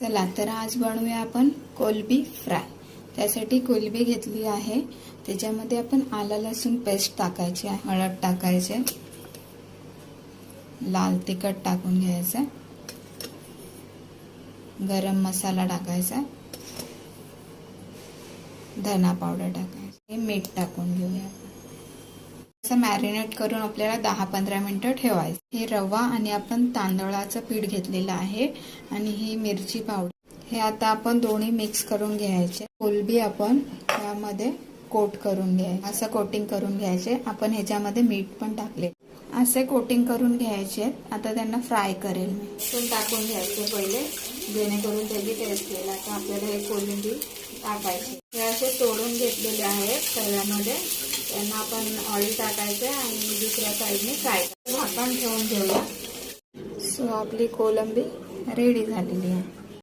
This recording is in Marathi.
चला तर आज बनवूया आपण कोलबी फ्राय. त्यासाठी कोलबी घेतली आहे. त्याच्यामध्ये आपण आला लसूण पेस्ट टाकायची आहे हळद टाकायचे लाल तिखट टाकून घ्यायचं गरम मसाला टाकायचा धना पावडर टाकायचं हे मीठ टाकून घेऊया. असं मॅरिनेट करून आपल्याला दहा पंधरा मिनटं ठेवायचं. हे रवा आणि आपण तांदळाचं पीठ घेतलेलं आहे आणि ही मिरची पावडर. हे आता आपण दोन्ही मिक्स करून घ्यायचे. कोलबी आपण यामध्ये कोट करून घ्यायचे. असं कोटिंग करून घ्यायचे. आपण ह्याच्यामध्ये मीठ पण टाकले. असे कोटिंग करून घ्यायचे आता त्यांना फ्राय करेल मी. पण टाकून घ्यायचे पहिले. जेणेकरून त्याची टेस्ट येईल. आता आपल्याला हे कोलंबी टाकायचे. हे असे तोडून घेतलेले आहेत. तव्यामध्ये त्यांना आपण ऑइल टाकायचं आणि दुसऱ्या साईडने फ्राय झाकण ठेवून घेऊया सो आपली कोलंबी रेडी झालेली आहे.